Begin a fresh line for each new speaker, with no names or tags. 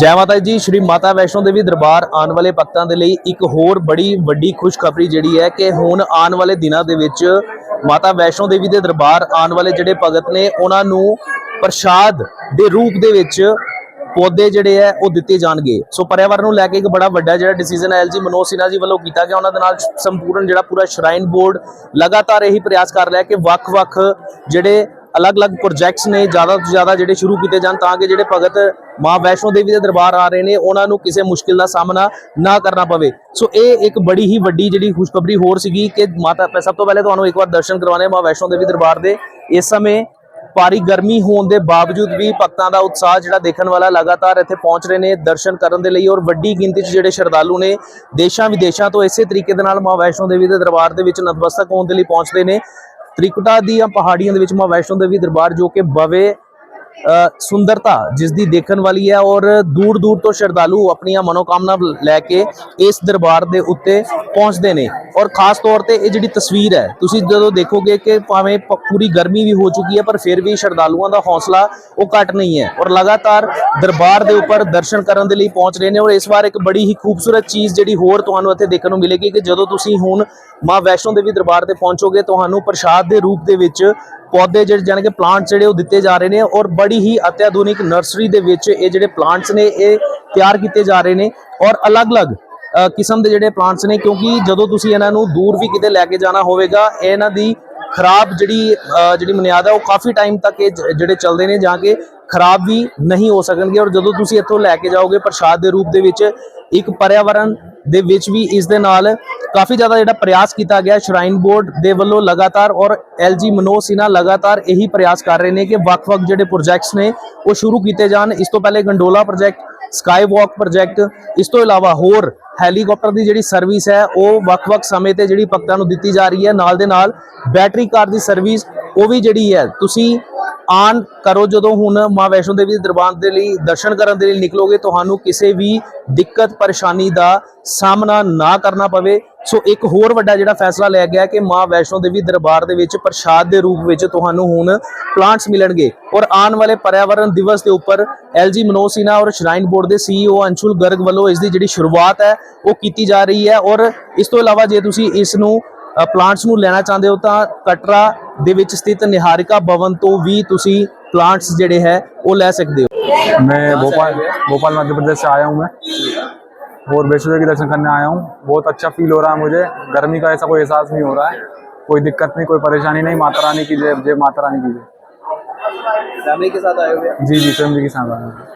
ਜੈ ਮਾਤਾ ਜੀ, ਸ਼੍ਰੀ ਮਾਤਾ ਵੈਸ਼ਨੋ ਦੇਵੀ ਦਰਬਾਰ ਆਉਣ ਵਾਲੇ ਭਗਤਾਂ ਦੇ ਲਈ ਇੱਕ ਹੋਰ ਬੜੀ ਵੱਡੀ ਖੁਸ਼ਖਬਰੀ ਜਿਹੜੀ ਹੈ ਕਿ ਹੁਣ ਆਉਣ ਵਾਲੇ ਦਿਨਾਂ ਦੇ ਵਿੱਚ ਮਾਤਾ ਵੈਸ਼ਨੋ ਦੇਵੀ ਦੇ ਦਰਬਾਰ ਆਉਣ ਵਾਲੇ ਜਿਹੜੇ ਭਗਤ ਨੇ, ਉਹਨਾਂ ਨੂੰ ਪ੍ਰਸ਼ਾਦ ਦੇ ਰੂਪ ਦੇ ਵਿੱਚ ਪੌਦੇ ਜਿਹੜੇ ਹੈ ਉਹ ਦਿੱਤੇ ਜਾਣਗੇ। ਸੋ ਪਰਿਆਵਰਨ ਨੂੰ ਲੈ ਕੇ ਇੱਕ ਬੜਾ ਵੱਡਾ ਜਿਹੜਾ ਡਿਸੀਜਨ ਹੈ ਐਲਜੀ ਮਨੋਜ ਸਿਨਹਾ ਜੀ ਵੱਲੋਂ ਕੀਤਾ ਗਿਆ। ਉਹਨਾਂ ਦੇ ਨਾਲ ਸੰਪੂਰਨ ਜਿਹੜਾ ਪੂਰਾ ਸ਼ਰਾਈਨ ਬੋਰਡ ਲਗਾਤਾਰ ਇਹੀ ਪ੍ਰਯਾਸ ਕਰ ਰਿਹਾ ਕਿ ਵੱਖ-ਵੱਖ ਜਿਹੜੇ ਅਲੱਗ-ਅਲੱਗ ਪ੍ਰੋਜੈਕਟਸ ਨੇ ਜ਼ਿਆਦਾ ਤੋਂ ਜ਼ਿਆਦਾ ਜਿਹੜੇ ਸ਼ੁਰੂ ਕੀਤੇ ਜਾਣ ਤਾਂ ਕਿ ਜਿਹੜੇ ਭਗਤ ਮਾਂ ਵੈਸ਼ਨੋ ਦੇਵੀ ਦੇ ਦਰਬਾਰ ਆ ਰਹੇ ਨੇ, ਉਹਨਾਂ ਨੂੰ ਕਿਸੇ ਮੁਸ਼ਕਿਲ ਦਾ ਸਾਹਮਣਾ ਨਾ ਕਰਨਾ ਪਵੇ। ਸੋ ਇਹ ਇੱਕ ਬੜੀ ਹੀ ਵੱਡੀ ਜਿਹੜੀ ਖੁਸ਼ਖਬਰੀ ਹੋਰ ਸੀਗੀ ਕਿ ਮਾਤਾ ਸਭ ਤੋਂ ਪਹਿਲੇ ਤੁਹਾਨੂੰ ਇੱਕ ਵਾਰ ਦਰਸ਼ਨ ਕਰਵਾਉਣੇ ਮਾਂ ਵੈਸ਼ਨੋ ਦੇਵੀ ਦਰਬਾਰ ਦੇ। ਇਸ ਸਮੇਂ ਭਾਰੀ ਗਰਮੀ ਹੋਣ ਦੇ ਬਾਵਜੂਦ ਵੀ ਭਗਤਾਂ ਦਾ ਉਤਸ਼ਾਹ ਜਿਹੜਾ ਦੇਖਣ ਵਾਲਾ ਲਗਾਤਾਰ ਇੱਥੇ ਪਹੁੰਚ ਰਹੇ ਨੇ ਦਰਸ਼ਨ ਕਰਨ ਦੇ ਲਈ ਔਰ ਵੱਡੀ ਗਿਣਤੀ 'ਚ ਜਿਹੜੇ ਸ਼ਰਧਾਲੂ ਨੇ ਦੇਸ਼ਾਂ ਵਿਦੇਸ਼ਾਂ ਤੋਂ ਇਸੇ ਤਰੀਕੇ ਦੇ ਨਾਲ ਮਾਂ ਵੈਸ਼ਨੋ ਦੇਵੀ ਦੇ ਦਰਬਾਰ ਦੇ ਵਿੱਚ ਨਤਮਸਤਕ ਹੋਣ ਦੇ ਲਈ ਪਹੁੰਚਦੇ ਨੇ। ਤ੍ਰਿਕੁਟਾ ਦੀਆਂ ਪਹਾੜੀਆਂ ਦੇ ਵਿੱਚ ਮਾਂ ਵੈਸ਼ਨੋ ਦੇਵੀ ਦਰਬਾਰ ਜੋ ਕਿ ਬਵੇ ਸੁੰਦਰਤਾ ਜਿਸ ਦੀ ਦੇਖਣ ਵਾਲੀ ਹੈ ਔਰ ਦੂਰ ਦੂਰ ਤੋਂ ਸ਼ਰਧਾਲੂ ਆਪਣੀਆਂ ਮਨੋਕਾਮਨਾ ਲੈ ਕੇ ਇਸ ਦਰਬਾਰ ਦੇ ਉੱਤੇ ਪਹੁੰਚਦੇ ਨੇ। ਔਰ ਖਾਸ ਤੌਰ ਤੇ ਇਹ ਜਿਹੜੀ ਤਸਵੀਰ ਹੈ, ਤੁਸੀਂ ਜਦੋਂ ਦੇਖੋਗੇ ਕਿ ਭਾਵੇਂ ਪ- ਪੂਰੀ ਗਰਮੀ ਵੀ ਹੋ ਚੁੱਕੀ ਹੈ, ਪਰ ਫਿਰ ਵੀ ਸ਼ਰਧਾਲੂਆਂ ਦਾ ਹੌਸਲਾ ਉਹ ਘਟ ਨਹੀਂ ਹੈ। ਔਰ ਲਗਾਤਾਰ ਦਰਬਾਰ ਦੇ ਉੱਪਰ ਦਰਸ਼ਨ ਕਰਨ ਦੇ ਲਈ ਪਹੁੰਚ ਰਹੇ ਨੇ ਔਰ ਇਸ ਵਾਰ ਇੱਕ ਬੜੀ ਹੀ ਖੂਬਸੂਰਤ ਚੀਜ਼ ਜਿਹੜੀ ਹੋਰ ਤੁਹਾਨੂੰ ਇੱਥੇ ਦੇਖਣ ਨੂੰ ਮਿਲੇਗੀ ਕਿ ਜਦੋਂ ਤੁਸੀਂ ਹੁਣ ਮਾਂ ਵੈਸ਼ਨੋ ਦੇਵੀ ਦਰਬਾਰ ਤੇ ਪਹੁੰਚੋਗੇ, ਤੁਹਾਨੂੰ ਪ੍ਰਸ਼ਾਦ ਦੇ ਰੂਪ ਦੇ ਵਿੱਚ ਪੌਦੇ ਜਿਹੜੇ ਜਾਣੀ ਕਿ ਪਲਾਂਟਸ ਜਿਹੜੇ ਉਹ ਦਿੱਤੇ ਜਾ ਰਹੇ ਨੇ ਔਰ ਬੜੀ ਹੀ ਅਤਿਆਧੁਨਿਕ ਨਰਸਰੀ ਦੇ ਵਿੱਚ ਇਹ ਜਿਹੜੇ ਪਲਾਂਟਸ ਨੇ ਇਹ ਤਿਆਰ ਕੀਤੇ ਜਾ ਰਹੇ ਨੇ ਔਰ ਅਲੱਗ-ਅਲੱਗ ਕਿਸਮ ਦੇ ਜਿਹੜੇ ਪਲਾਂਟਸ ਨੇ ਕਿਉਂਕਿ ਜਦੋਂ ਤੁਸੀਂ ਇਹਨਾਂ ਨੂੰ ਦੂਰ ਵੀ ਕਿਤੇ ਲੈ ਕੇ ਜਾਣਾ ਹੋਵੇਗਾ, ਇਹਨਾਂ ਦੀ ਖਰਾਬ ਜਿਹੜੀ ਜਿਹੜੀ ਬੁਨਿਆਦ ਹੈ ਉਹ ਕਾਫੀ ਟਾਈਮ ਤੱਕ ਇਹ ਜਿਹੜੇ ਚੱਲਦੇ ਨੇ ਜਾਂ ਕਿ ਖਰਾਬ ਵੀ ਨਹੀਂ ਹੋ ਸਕਣਗੇ ਔਰ ਜਦੋਂ ਤੁਸੀਂ ਇੱਥੋਂ ਲੈ ਕੇ ਜਾਓਗੇ ਪ੍ਰਸ਼ਾਦ ਦੇ ਰੂਪ ਦੇ ਵਿੱਚ ਇੱਕ ਪਰਿਆਵਰਨ ਦੇ ਵਿੱਚ ਵੀ ਇਸ ਦੇ ਨਾਲ ਕਾਫੀ ਜ਼ਿਆਦਾ ਜਿਹੜਾ ਪ੍ਰਯਾਸ ਕੀਤਾ ਗਿਆ। ਸ਼ਰਾਈਨ ਬੋਰਡ ਦੇ ਵੱਲੋਂ ਲਗਾਤਾਰ ਔਰ ਐਲਜੀ ਮਨੋਜ ਸਿਨਹਾ ਲਗਾਤਾਰ ਇਹੀ ਪ੍ਰਯਾਸ ਕਰ ਰਹੇ ਨੇ ਕਿ ਵੱਖ-ਵੱਖ ਜਿਹੜੇ ਪ੍ਰੋਜੈਕਟਸ ਨੇ, ਉਹ ਸ਼ੁਰੂ ਕੀਤੇ ਜਾਣ। ਇਸ ਤੋਂ ਪਹਿਲੇ gondola project sky walk project ਇਸ ਤੋਂ ਇਲਾਵਾ ਹੋਰ ਹੈਲੀਕਾਪਟਰ ਦੀ ਜਿਹੜੀ ਸਰਵਿਸ ਹੈ, ਉਹ ਵੱਖ-ਵੱਖ ਸਮੇਂ ਤੇ ਜਿਹੜੀ ਭਗਤਾਂ ਨੂੰ ਦਿੱਤੀ ਜਾ ਰਹੀ ਹੈ। ਨਾਲ ਦੇ ਨਾਲ ਬੈਟਰੀ ਕਾਰ ਦੀ ਸਰਵਿਸ ਉਹ ਵੀ ਜਿਹੜੀ ਹੈ, ਤੁਸੀਂ ਆਨ ਕਰੋ ਜਦੋਂ ਹੁਣ ਮਾਂ ਵੈਸ਼ਨੋ ਦੇਵੀ ਦੇ ਦਰਬਾਰ ਦੇ ਲਈ, ਦਰਸ਼ਨ ਕਰਨ ਦੇ ਲਈ ਨਿਕਲੋਗੇ, ਤੁਹਾਨੂੰ ਕਿਸੇ ਵੀ ਦਿੱਕਤ, ਪਰੇਸ਼ਾਨੀ ਦਾ ਸਾਹਮਣਾ ਨਾ ਕਰਨਾ ਪਵੇ। ਸੋ ਇੱਕ ਹੋਰ ਵੱਡਾ ਜਿਹੜਾ ਫੈਸਲਾ ਲਿਆ ਗਿਆ ਕਿ ਮਾਂ ਵੈਸ਼ਨੋ ਦੇਵੀ ਦਰਬਾਰ ਦੇ ਵਿੱਚ ਪ੍ਰਸ਼ਾਦ ਦੇ ਰੂਪ ਵਿੱਚ ਤੁਹਾਨੂੰ ਹੁਣ ਪਲਾਂਟਸ ਮਿਲਣਗੇ। ਔਰ ਆਉਣ ਵਾਲੇ ਪਰਿਆਵਰਨ ਦਿਵਸ ਦੇ ਉੱਪਰ ਐਲਜੀ ਮਨੋਜ ਸਿਨਹਾ ਔਰ ਸ਼ਰਾਈਨ ਬੋਰਡ ਦੇ ਸੀਈਓ ਅੰਸ਼ੁਲ ਗਰਗ ਵੱਲੋਂ ਇਸ ਦੀ ਜਿਹੜੀ ਸ਼ੁਰੂਆਤ ਹੈ, ਉਹ ਕੀਤੀ ਜਾ ਰਹੀ ਹੈ। ਔਰ ਇਸ ਤੋਂ ਇਲਾਵਾ ਜੇ ਤੁਸੀਂ ਇਸ ਨੂੰ ਪਲਾਂਟਸ ਨੂੰ ਲੈਣਾ ਚਾਹੁੰਦੇ ਹੋ ਤਾਂ ਕਟਰਾ ਦੇ ਵਿੱਚ ਸਥਿਤ ਨਿਹਾਰਿਕਾ ਭਵਨ ਤੋਂ ਵੀ ਤੁਸੀਂ ਪਲਾਂਟਸ ਜਿਹੜੇ ਹੈ ਉਹ ਲੈ ਸਕਦੇ ਹੋ
मैं भोपाल भोपाल मध्य प्रदेश से आया हूँ मैं और वैष्णो देवी के दर्शन करने आया हूँ बहुत अच्छा फील हो रहा है मुझे गर्मी का ऐसा कोई एहसास नहीं हो रहा है कोई दिक्कत नहीं कोई परेशानी नहीं माता रानी की जय जय माता रानी की जय
फैमिली के साथ आए हुए
जी जी फैमिली के साथ आया हूँ